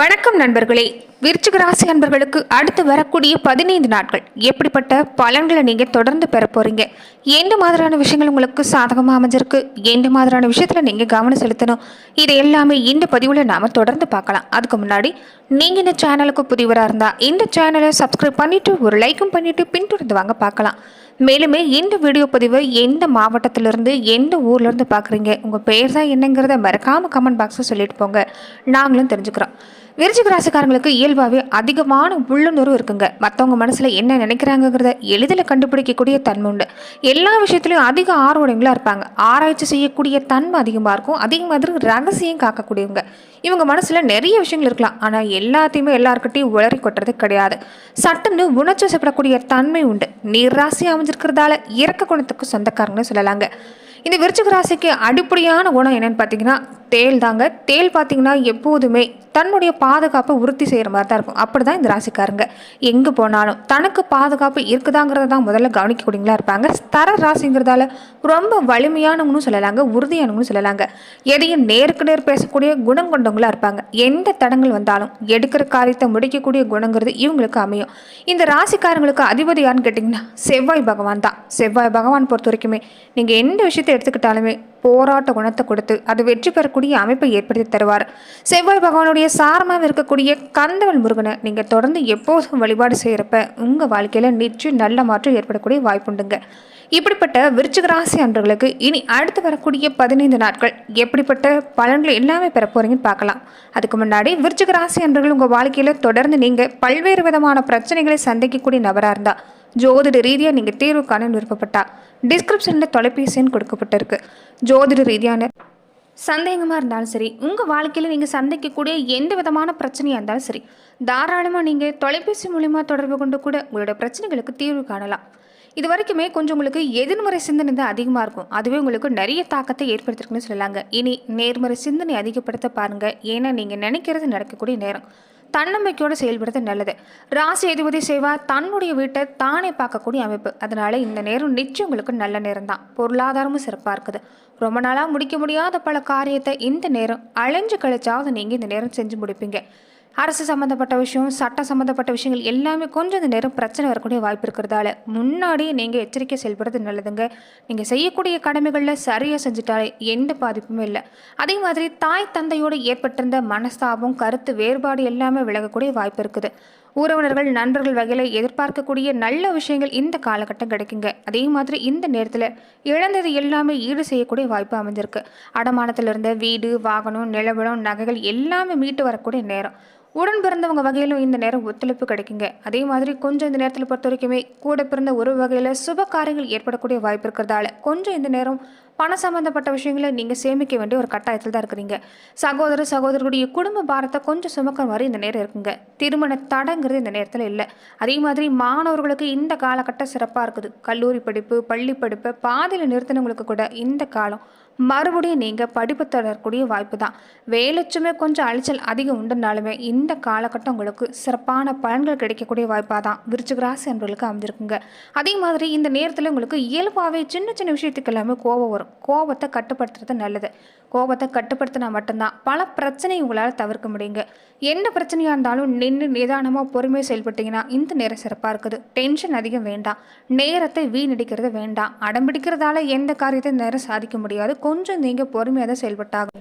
வணக்கம் நண்பர்களே. விருச்சிகராசி அன்பர்களுக்கு அடுத்து வரக்கூடிய பதினைந்து நாட்கள். எப்படிப்பட்ட பலன்களை நீங்கள் தொடர்ந்து பெற போகிறீங்க எந்த மாதிரியான விஷயங்கள் உங்களுக்கு சாதகமாக அமைஞ்சிருக்கு? எந்த மாதிரியான விஷயத்தில் நீங்கள் கவனம் செலுத்தணும்? இது எல்லாமே இந்த பதிவில் நாம் தொடர்ந்து பார்க்கலாம். அதுக்கு முன்னாடி நீங்கள் இந்த சேனலுக்கு புதியவராக இருந்தால் இந்த சேனலை சப்ஸ்கிரைப் பண்ணிவிட்டு ஒரு லைக்கும் பண்ணிவிட்டு பின்தொடர்ந்து வாங்க பார்க்கலாம். மேலுமே இந்த வீடியோ பதிவை எந்த மாவட்டத்திலிருந்து எந்த ஊர்லேருந்து பார்க்குறீங்க? உங்கள் பேர் தான் என்னங்கிறத மறக்காமல் கமெண்ட் பாக்ஸில் சொல்லிட்டு போங்க. நாங்களும் தெரிஞ்சுக்கிறோம். விருச்சிக ராசிக்காரங்களுக்கு இயல்பாகவே அதிகமான உள்ளுணர்வு இருக்குங்க. மற்றவங்க மனசில் என்ன நினைக்கிறாங்கங்கிறத எளிதில் கண்டுபிடிக்கக்கூடிய தன்மை உண்டு. எல்லா விஷயத்துலையும் அதிக ஆர்வடைங்களாக இருப்பாங்க. ஆராய்ச்சி செய்யக்கூடிய தன்மை அதிகமாக இருக்கும். அதே மாதிரி ரகசியம் காக்கக்கூடியவங்க. இவங்க மனசில் நிறைய விஷயங்கள் இருக்கலாம். ஆனால் எல்லாத்தையுமே எல்லாருக்கிட்டையும் உளறி கொட்டுறது கிடையாது. சட்டுன்னு உணர்ச்சி வசப்படக்கூடிய தன்மை உண்டு. நீர் ராசி அமைஞ்சிருக்கிறதால இறக்க குணத்துக்கு சொந்தக்காரங்கன்னு சொல்லலாங்க. இந்த விருச்சிக ராசிக்கு அடிப்படையான குணம் என்னன்னு பார்த்தீங்கன்னா தேல் தாங்க. தேல் பார்த்தீங்கன்னா எப்போதுமே தன்னுடைய பாதுகாப்பை உறுதி செய்கிற மாதிரி தான் இருக்கும். அப்படி தான் இந்த ராசிக்காரங்க. எங்கே போனாலும் தனக்கு பாதுகாப்பு இருக்குதாங்கிறத தான் முதல்ல கவனிக்கக்கூடியங்களா இருப்பாங்க. தர ராசிங்கிறதால ரொம்ப வலிமையானவங்களும் சொல்லலாங்க உறுதியானவங்களும் சொல்லலாங்க. எதையும் நேருக்கு நேர் பேசக்கூடிய குணம் கொண்டவங்களா இருப்பாங்க. எந்த தடங்கள் வந்தாலும் எடுக்கிற காரியத்தை முடிக்கக்கூடிய குணங்கிறது இவங்களுக்கு அமையும். இந்த ராசிக்காரங்களுக்கு அதிபதி யாருன்னு கேட்டிங்கன்னா செவ்வாய் பகவான் தான். செவ்வாய் பகவான் பொறுத்த வரைக்குமே நீங்கள் எந்த விஷயத்தை எடுத்துக்கிட்டாலுமே போராட்ட குணத்தை கொடுத்து அது வெற்றி பெறக்கூடிய அமைப்பை ஏற்படுத்தி தருவார். செவ்வாய் பகவானுடைய சாரமாக இருக்கக்கூடிய கந்தவன் முருகனை நீங்கள் தொடர்ந்து எப்போதும் வழிபாடு செய்கிறப்ப உங்கள் வாழ்க்கையில் நிச்சயம் நல்ல மாற்றம் ஏற்படக்கூடிய வாய்ப்புண்டுங்க இப்படிப்பட்ட விருச்சிக ராசி அன்றர்களுக்கு இனி அடுத்து வரக்கூடிய பதினைந்து நாட்கள் எப்படிப்பட்ட பலன்கள் எல்லாமே பெற போகிறீங்கன்னு பார்க்கலாம். அதுக்கு முன்னாடி விருச்சிக ராசி அன்றர்கள் உங்கள் வாழ்க்கையில் தொடர்ந்து நீங்கள் பல்வேறு விதமான பிரச்சனைகளை சந்திக்கக்கூடிய நபராக இருந்தால் ஜோதிட ரீதியாக நீங்கள் தீர்வு காண விருப்பப்பட்டா டிஸ்கிரிப்ஷனில் தொலைபேசின்னு கொடுக்கப்பட்டிருக்கு. ஜோதிட ரீதியான சந்தேகமாக இருந்தாலும் சரி உங்கள் வாழ்க்கையில் நீங்கள் சந்திக்கக்கூடிய எந்த விதமான பிரச்சனையாக இருந்தாலும் சரி தாராளமாக நீங்கள் தொலைபேசி மூலிமா தொடர்பு கொண்டு கூட உங்களோட பிரச்சனைகளுக்கு தீர்வு காணலாம். இது வரைக்குமே கொஞ்சம் உங்களுக்கு எதிர்மறை சிந்தனை தான் அதிகமாக இருக்கும். அதுவே உங்களுக்கு நிறைய தாக்கத்தை ஏற்படுத்திருக்குன்னு சொல்லலாங்க. இனி நேர்மறை சிந்தனை அதிகப்படுத்த பாருங்கள் ஏன்னா நீங்கள் நினைக்கிறது நடக்கக்கூடிய நேரம். தன்னம்பிக்கையோடு செயல்படுறது நல்லது. ராசி அதிபதி செய்வா தன்னுடைய வீட்டை தானே பார்க்கக்கூடிய அமைப்பு. அதனால இந்த நேரம் நிச்சயம் உங்களுக்கு நல்ல நேரம் தான் பொருளாதாரமும் சிறப்பாக இருக்குது. ரொம்ப நாளாக முடிக்க முடியாத பல காரியத்தை இந்த நேரம் அலைஞ்சு கழிச்சாவது நீங்கள் இந்த நேரம் செஞ்சு முடிப்பீங்க. அரசு சம்மந்தப்பட்ட விஷயம் சட்டம் சம்மந்தப்பட்ட விஷயங்கள் எல்லாமே கொஞ்சம் இந்த நேரம் பிரச்சனை வரக்கூடிய வாய்ப்பு இருக்கிறதால முன்னாடியே நீங்கள் எச்சரிக்கை செயல்படுறது நல்லதுங்க. நீங்கள் செய்யக்கூடிய கடமைகளில் சரியாக செஞ்சுட்டாலே எந்த பாதிப்புமே இல்லை. அதே மாதிரி தாய் தந்தையோடு ஏற்பட்டிருந்த மனஸ்தாபம் கருத்து வேறுபாடு எல்லாமே விலகக்கூடிய வாய்ப்பு இருக்குது. உறவினர்கள் நண்பர்கள் வகையில் எதிர்பார்க்கக்கூடிய நல்ல விஷயங்கள் இந்த காலகட்டம் கிடைக்குங்க. அதே மாதிரி இந்த நேரத்தில் இழந்தது எல்லாமே ஈடு செய்யக்கூடிய வாய்ப்பு அமைஞ்சிருக்கு. அடமானத்தில் இருந்த வீடு வாகனம் நிலவரம் நகைகள் எல்லாமே மீட்டு வரக்கூடிய நேரம். உடன் பிறந்தவங்க வகையிலும் இந்த நேரம் ஒத்துழைப்பு கிடைக்குங்க. அதே மாதிரி கொஞ்சம் இந்த நேரத்தில் பொறுத்த வரைக்குமே கூட பிறந்த ஒரு வகையில் சுப காரியங்கள் ஏற்படக்கூடிய வாய்ப்பு இருக்கிறதால கொஞ்சம் இந்த நேரம் பண சம்பந்தப்பட்ட விஷயங்களை நீங்கள் சேமிக்க வேண்டிய ஒரு கட்டாயத்தில் தான் இருக்கிறீங்க. சகோதர சகோதரருடைய குடும்ப பாரத்தை கொஞ்சம் சுமக்கிற மாதிரி இந்த நேரம் இருக்குங்க. திருமண தடங்கிறது இந்த நேரத்தில் இல்லை. அதே மாதிரி மாணவர்களுக்கு இந்த காலகட்டம் சிறப்பாக இருக்குது. கல்லூரி படிப்பு பள்ளி படிப்பை பாதியில் நிறுத்தினவங்களுக்கு கூட இந்த காலம் மறுபடியும் நீங்கள் படிப்பு தொடரக்கூடிய வாய்ப்பு தான் வேலைச்சுமே கொஞ்சம் அலைச்சல் அதிகம் உண்டுனாலுமே இந்த காலகட்டம் உங்களுக்கு சிறப்பான பலன்கள் கிடைக்கக்கூடிய வாய்ப்பாக தான் விருச்சிகராசி என்பவர்களுக்கு அமைஞ்சிருக்குங்க. அதே மாதிரி இந்த நேரத்தில் உங்களுக்கு இயல்பாகவே சின்ன சின்ன விஷயத்துக்கு எல்லாமே கோபம் வரும். கோபத்தை கட்டுப்படுத்துறது நல்லது. கோபத்தை கட்டுப்படுத்தினா மட்டும்தான் பல பிரச்சனை உங்களால் தவிர்க்க முடியுங்க. எந்த பிரச்சனையாக இருந்தாலும் நின்று நிதானமாக பொறுமையாக செயல்பட்டீங்கன்னா இந்த நேரம் சிறப்பாக இருக்குது. டென்ஷன் அதிகம் வேண்டாம். நேரத்தை வீணடிக்கிறது வேண்டாம். அடம்பிடிக்கிறதால எந்த காரியத்தை நேரம் சாதிக்க முடியாது. கொஞ்சம் நீங்கள் பொறுமையாக தான் செயல்பட்டாகும்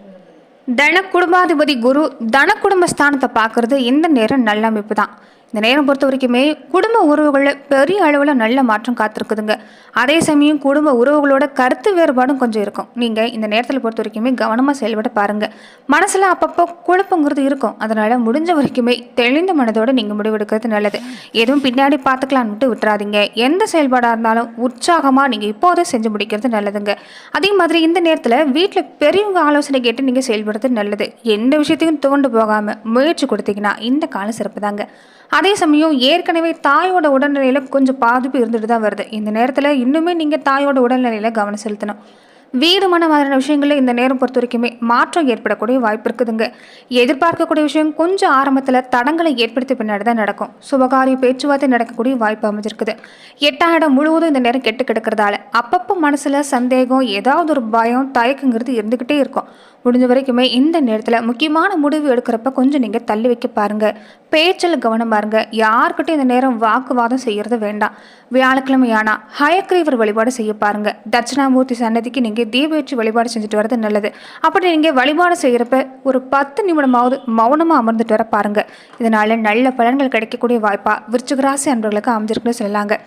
தன குடும்பாதிபதி குரு தன குடும்ப ஸ்தானத்தை பார்க்குறது இந்த நேரம் நல்ல அமைப்பு தான். இந்த நேரம் பொறுத்த வரைக்குமே குடும்ப உறவுகளில் பெரிய அளவில் நல்ல மாற்றம் காத்திருக்குதுங்க. அதே சமயம் குடும்ப உறவுகளோட கருத்து வேறுபாடும் கொஞ்சம் இருக்கும். நீங்கள் இந்த நேரத்தில் பொறுத்த வரைக்குமே கவனமாக செயல்பட பாருங்கள் மனசில் அப்பப்போ குழப்பங்கிறது இருக்கும். அதனால் முடிஞ்ச வரைக்குமே தெளிந்த மனதோடு நீங்கள் முடிவெடுக்கிறது நல்லது. எதுவும் பின்னாடி பார்த்துக்கலான்னு விட்டு விட்டுறாதீங்க. எந்த செயல்பாடாக இருந்தாலும் உற்சாகமாக நீங்கள் இப்போதே செஞ்சு முடிக்கிறது நல்லதுங்க. அதே மாதிரி இந்த நேரத்தில் வீட்டில் பெரியவங்க ஆலோசனை கேட்டு நீங்கள் செயல்படுறது நல்லது. எந்த விஷயத்தையும் தோண்டு போகாமல் முயற்சி கொடுத்தீங்கன்னா இந்த காலம் சிறப்பு தாங்க அதே சமயம் ஏற்கனவே தாயோட உடல்நிலையில் கொஞ்சம் பாதிப்பு இருந்துட்டு தான் வருது. இந்த நேரத்தில் இன்னுமே நீங்கள் தாயோட உடல்நிலையில் கவனம் செலுத்தணும். வீடு மன மாதிரியான விஷயங்களில் இந்த நேரம் பொறுத்த வரைக்குமே மாற்றம் ஏற்படக்கூடிய வாய்ப்பு இருக்குதுங்க. எதிர்பார்க்கக்கூடிய விஷயம் கொஞ்சம் ஆரம்பத்தில் தடங்களை ஏற்படுத்தி பின்னாடி தான் நடக்கும். சுபகாரிய பேச்சுவார்த்தை நடக்கக்கூடிய வாய்ப்பு அமைஞ்சிருக்குது. எட்டாம் இடம் முழுவதும் இந்த நேரம் கெட்டு கிடக்கிறதால அப்பப்போ மனசில் சந்தேகம் ஏதாவது ஒரு பயம் தயக்கங்கிறது இருந்துக்கிட்டே இருக்கும். முடிஞ்ச வரைக்குமே இந்த நேரத்தில் முக்கியமான முடிவு எடுக்கிறப்ப கொஞ்சம் நீங்கள் தள்ளி வைக்க பாருங்கள் பேச்சில் கவனமாக இருங்க யாருக்கிட்டையும் இந்த நேரம் வாக்குவாதம் செய்கிறது வேண்டாம். வியாழக்கிழமையானா ஹயக்ரீவர் வழிபாடு செய்ய பாருங்கள் தட்சிணாமூர்த்தி சன்னதிக்கு நீங்கள் தீபேற்றி வழிபாடு செஞ்சுட்டு வர்றது நல்லது. அப்படி நீங்கள் வழிபாடு செய்கிறப்ப ஒரு பத்து நிமிடமாவது மௌனமாக அமர்ந்துட்டு வர பாருங்கள் இதனால் நல்ல பலன்கள் கிடைக்கக்கூடிய வாய்ப்பாக விருச்சிகராசி அன்பர்களுக்கு அமைஞ்சிருக்குன்னு சொல்லலாங்க.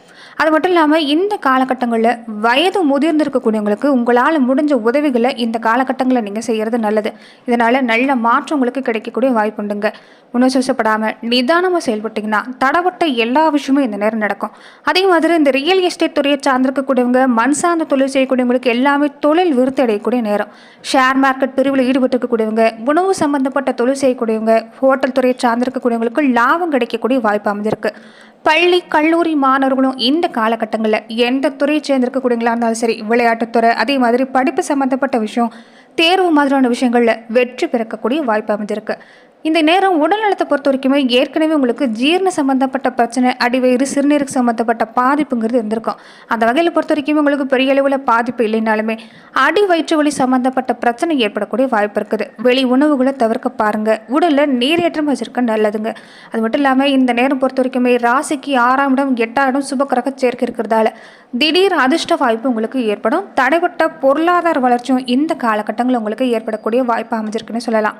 அது மட்டும் இல்லாமல் இந்த காலகட்டங்களில் வயது முதிர்ந்திருக்கக்கூடியவங்களுக்கு உங்களால் முடிஞ்ச உதவிகளை இந்த காலகட்டங்களில் நீங்கள் செய்கிறது நல்லது. இதனால் நல்ல மாற்றம் உங்களுக்கு கிடைக்கக்கூடிய வாய்ப்புண்டுங்க உணர்ச்சிப்படாமல் நிதானமாக செயல்பட்டிங்கன்னா தடப்பட்ட எல்லா விஷயமும் இந்த நேரம் நடக்கும். அதே மாதிரி இந்த ரியல் எஸ்டேட் துறையை சார்ந்திருக்கக்கூடியவங்க மண் சார்ந்த தொழில் செய்யக்கூடியவங்களுக்கு எல்லாமே தொழில் விருத்தி அடையக்கூடிய நேரம். ஷேர் மார்க்கெட் பிரிவில் ஈடுபட்டிருக்கக்கூடியவங்க உணவு சம்பந்தப்பட்ட தொழில் செய்யக்கூடியவங்க ஹோட்டல் துறையை சார்ந்திருக்கக்கூடியவங்களுக்கு லாபம் கிடைக்கக்கூடிய வாய்ப்பு அமைஞ்சிருக்கு. பள்ளி கல்லூரி மாணவர்களும் இந்த காலகட்டங்களில் எந்த துறையை சேர்ந்திருக்கக்கூடியவங்களா இருந்தாலும் சரி விளையாட்டுத்துறை அதே மாதிரி படிப்பு சம்மந்தப்பட்ட விஷயம் தேர்வு மாதிரியான விஷயங்களில் வெற்றி பிறக்கக்கூடிய வாய்ப்பு அமைஞ்சிருக்கு. இந்த நேரம் உடல்நலத்தை பொறுத்த வரைக்குமே ஏற்கனவே உங்களுக்கு ஜீரண சம்மந்தப்பட்ட பிரச்சனை அடிவயிறு சிறுநீருக்கு சம்மந்தப்பட்ட பாதிப்புங்கிறது இருந்திருக்கும். அந்த வகையில் பொறுத்த வரைக்குமே உங்களுக்கு பெரிய அளவில் பாதிப்பு இல்லைனாலுமே அடி வயிற்று வலி சம்மந்தப்பட்ட பிரச்சனை ஏற்படக்கூடிய வாய்ப்பு இருக்குது. வெளி உணவுகளை தவிர்க்க பாருங்கள் உடலில் நீரேற்றம் வச்சிருக்க நல்லதுங்க. அது மட்டும் இல்லாமல் இந்த நேரம் பொறுத்த வரைக்குமே ராசிக்கு ஆறாம் இடம் எட்டாம் இடம் சுபக்கரக சேர்க்கை இருக்கிறதால திடீர் அதிர்ஷ்ட வாய்ப்பு உங்களுக்கு ஏற்படும். தடைப்பட்ட பொருளாதார வளர்ச்சியும் இந்த காலகட்டங்களில் உங்களுக்கு ஏற்படக்கூடிய வாய்ப்பு அமைஞ்சிருக்குன்னு சொல்லலாம்.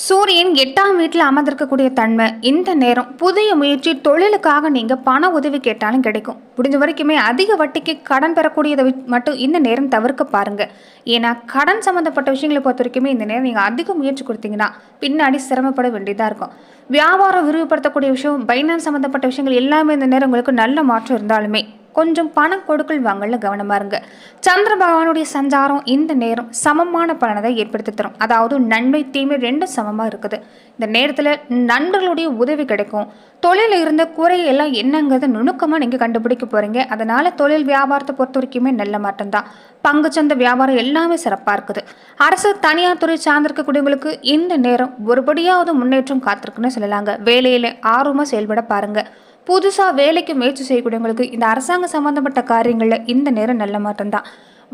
சூரியன் எட்டாம் வீட்டில் அமர்ந்திருக்கக்கூடிய தன்மை. இந்த நேரம் புதிய முயற்சி தொழிலுக்காக நீங்கள் பண உதவி கேட்டாலும் கிடைக்கும். முடிஞ்ச வரைக்குமே அதிக வட்டிக்கு கடன் பெறக்கூடியதை மட்டும் இந்த நேரம் தவிர்க்க பாருங்கள் ஏன்னா கடன் சம்மந்தப்பட்ட விஷயங்களை பொறுத்த வரைக்குமே இந்த நேரம் நீங்கள் அதிக முயற்சி கொடுத்தீங்கன்னா பின்னாடி சிரமப்பட வேண்டியதாக இருக்கும். வியாபாரம் விரிவுபடுத்தக்கூடிய விஷயம் பைனான்ஸ் சம்மந்தப்பட்ட விஷயங்கள் எல்லாமே இந்த நேரம் உங்களுக்கு நல்ல மாற்றம் இருந்தாலுமே கொஞ்சம் பணம் கொடுக்கல் வாங்கல கவனமா இருங்க. சந்திர பகவானுடைய சஞ்சாரம் இந்த நேரம் சமமான பலனை தான் ஏற்படுத்தி தரும். அதாவது நன்மை தீமை ரெண்டும் சமமாக இருக்குது. இந்த நேரத்தில் நண்பர்களுடைய உதவி கிடைக்கும். தொழிலில் இருந்த குறையெல்லாம் என்னங்கிறத நுணுக்கமாக நீங்கள் கண்டுபிடிக்க போகிறீங்க அதனால் தொழில் வியாபாரத்தை பொறுத்த வரைக்குமே நல்ல மாற்றம் தான். பங்குச்சந்தை வியாபாரம் எல்லாமே சிறப்பாக இருக்குது. அரசு தனியார் துறை சார்ந்திருக்கக்கூடியவங்களுக்கு இந்த நேரம் ஒருபடியாவது முன்னேற்றம் காத்திருக்குன்னு சொல்லலாங்க. வேலையில் ஆர்வமாக செயல்பட பாருங்கள் புதுசாக வேலைக்கு முயற்சி செய்யக்கூடியவங்களுக்கு இந்த அரசாங்க சம்மந்தப்பட்ட காரியங்களில் இந்த நேரம் நல்ல மாற்றம் தான்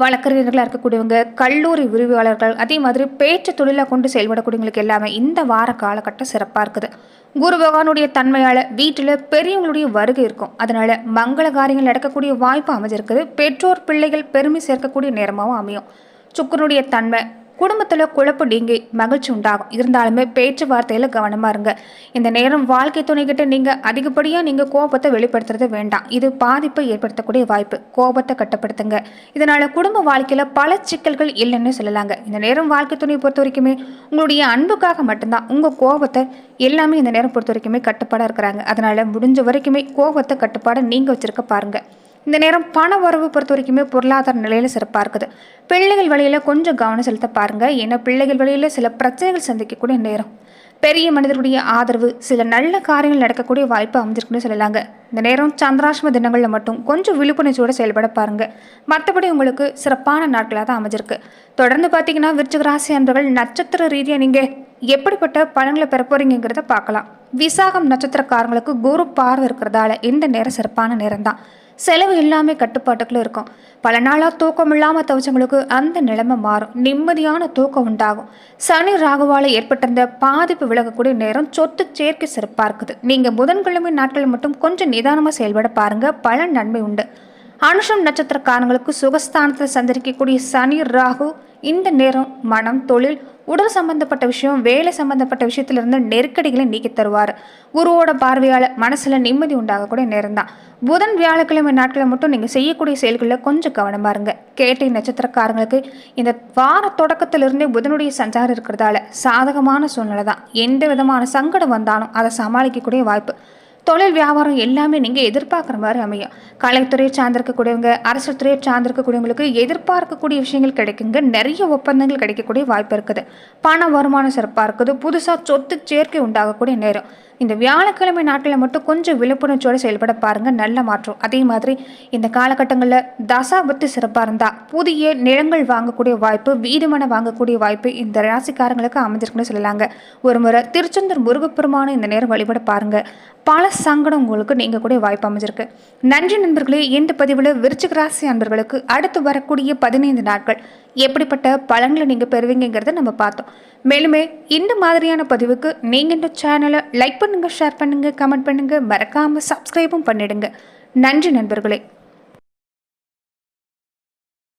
வழக்கறிஞர்களாக இருக்கக்கூடியவங்க கல்லூரி விரிவாளர்கள் அதே மாதிரி பேச்சு தொழிலாக கொண்டு செயல்படக்கூடியவங்களுக்கு எல்லாமே இந்த வார காலகட்டம் சிறப்பாக இருக்குது. குரு பகவானுடைய தன்மையால் வீட்டில் பெரியவங்களுடைய வருகை இருக்கும். அதனால் மங்கள காரியங்கள் நடக்கக்கூடிய வாய்ப்பு அமைஞ்சிருக்குது. பெற்றோர் பிள்ளைகள் பெருமை சேர்க்கக்கூடிய நேரமாகவும் அமையும். சுக்கரனுடைய தன்மை குடும்பத்தில் குழப்பு நீங்கி மகிழ்ச்சி உண்டாகும். இருந்தாலுமே பேச்சுவார்த்தையில் கவனமாக இருங்க. இந்த நேரம் வாழ்க்கை துணைக்கிட்ட நீங்கள் அதிகப்படியாக நீங்கள் கோபத்தை வெளிப்படுத்துறது வேண்டாம். இது பாதிப்பை ஏற்படுத்தக்கூடிய வாய்ப்பு. கோபத்தை கட்டுப்படுத்துங்க. இதனால் குடும்ப வாழ்க்கையில் பல சிக்கல்கள் இல்லைன்னு சொல்லலாங்க. இந்த நேரம் வாழ்க்கை துணையை பொறுத்த வரைக்குமே உங்களுடைய அன்புக்காக மட்டும்தான். உங்கள் கோபத்தை எல்லாமே இந்த நேரம் பொறுத்த வரைக்குமே கட்டுப்பாடாக இருக்கிறாங்க. அதனால் முடிஞ்ச வரைக்குமே கோபத்தை கட்டுப்பாடை நீங்கள் வச்சுருக்க பாருங்கள் இந்த நேரம் பண வரவு பொறுத்த வரைக்குமே பொருளாதார நிலையில் சிறப்பாக இருக்குது. பிள்ளைகள் வழியில் கொஞ்சம் கவனம் செலுத்த பாருங்கள் ஏன்னா பிள்ளைகள் வழியில் சில பிரச்சனைகள் சந்திக்கக்கூடிய நேரம். பெரிய மனிதருடைய ஆதரவு சில நல்ல காரியங்கள் நடக்கக்கூடிய வாய்ப்பு அமைஞ்சிருக்குன்னு சொல்லலாங்க. இந்த நேரம் சந்திராஷ்ம தினங்களில் மட்டும் கொஞ்சம் விழிப்புணர்ச்சியோடு செயல்பட பாருங்கள் மற்றபடி உங்களுக்கு சிறப்பான நாட்களாக தான் அமைஞ்சிருக்கு. தொடர்ந்து பார்த்தீங்கன்னா விருச்சிக ராசி அன்பர்கள் நட்சத்திர ரீதியாக நீங்கள் எப்படிப்பட்ட பலன்களை பெற போறீங்கிறத பார்க்கலாம். விசாகம் நட்சத்திரக்காரங்களுக்கு குரு பார்வை இருக்கிறதால இந்த நேரம் சிறப்பான நேரம் தான் செலவு எல்லாமே கட்டுப்பாட்டுக்குள்ளே இருக்கும். பல நாளாக தூக்கம் இல்லாமல் தவிச்சவங்களுக்கு அந்த நிலைமை மாறும். நிம்மதியான தூக்கம் உண்டாகும். சனி ராகுவால் ஏற்பட்டிருந்த பாதிப்பு விலகக்கூடிய நேரம் சொத்து சேர்க்கை சிறப்பாக இருக்குது. நீங்கள் புதன்கிழமை நாட்களில் மட்டும் கொஞ்சம் நிதானமாக செயல்பட பாருங்கள் பல நன்மை உண்டு. அனுஷம் நட்சத்திரக்காரங்களுக்கு சுகஸ்தானத்தில் சந்தரிக்கக்கூடிய சனி ராகு இந்த நேரம் மனம் தொழில் உடல் சம்பந்தப்பட்ட விஷயம் வேலை சம்பந்தப்பட்ட விஷயத்திலிருந்து நெருக்கடிகளை நீக்கி தருவார். குருவோட பார்வையால் மனசில் நிம்மதி உண்டாகக்கூடிய நேரம் தான் புதன் வியாழக்கிழமை நாட்களில் மட்டும் நீங்கள் செய்யக்கூடிய செயல்களில் கொஞ்சம் கவனமாக இருங்க. கேட்டை நட்சத்திரக்காரங்களுக்கு இந்த வார தொடக்கத்திலிருந்தே புதனுடைய சஞ்சாரம் இருக்கிறதால சாதகமான சூழ்நிலை தான் எந்த விதமான சங்கடம் வந்தாலும் அதை சமாளிக்கக்கூடிய வாய்ப்பு. தொழில் வியாபாரம் எல்லாமே நீங்கள் எதிர்பார்க்குற மாதிரி அமையும். கலைத்துறையை சார்ந்திருக்கக்கூடியவங்க அரசு துறையை சார்ந்திருக்கக்கூடியவங்களுக்கு எதிர்பார்க்கக்கூடிய விஷயங்கள் கிடைக்குங்க. நிறைய ஒப்பந்தங்கள் கிடைக்கக்கூடிய வாய்ப்பு இருக்குது. பண வருமானம் சிறப்பாக இருக்குது. புதுசாக சொத்து சேர்க்கை உண்டாகக்கூடிய நேரம். இந்த வியாழக்கிழமை நாட்களில் மட்டும் கொஞ்சம் விழிப்புணர்ச்சியோடு செயல்பட பாருங்கள் நல்ல மாற்றம். அதே மாதிரி இந்த காலகட்டங்களில் தசாபத்து சிறப்பாக இருந்தால் புதிய நிலங்கள் வாங்கக்கூடிய வாய்ப்பு வீடுமனை வாங்கக்கூடிய வாய்ப்பு இந்த ராசிக்காரங்களுக்கு அமைஞ்சிருக்குன்னு சொல்லலாங்க. ஒரு முறை திருச்செந்தூர் முருகப்பெருமான இந்த நேரம் வழிபட பாருங்கள் பல சங்கடம் உங்களுக்கு நீங்கள் கூட வாய்ப்பு அமைஞ்சிருக்கு. நன்றி நண்பர்களே இந்த பதிவில் விருச்சிக ராசி அன்பர்களுக்கு அடுத்து வரக்கூடிய பதினைந்து நாட்கள் எப்படிப்பட்ட பலன்களை நீங்கள் பெறுவீங்கிறத நம்ம பார்த்தோம். மேலுமே இந்த மாதிரியான பதிவுக்கு நீங்கள் இந்த சேனலை லைக் பண்ணுங்கள் ஷேர் பண்ணுங்கள் கமெண்ட் பண்ணுங்கள் மறக்காமல் சப்ஸ்கிரைபும் பண்ணிடுங்க. நன்றி நண்பர்களே.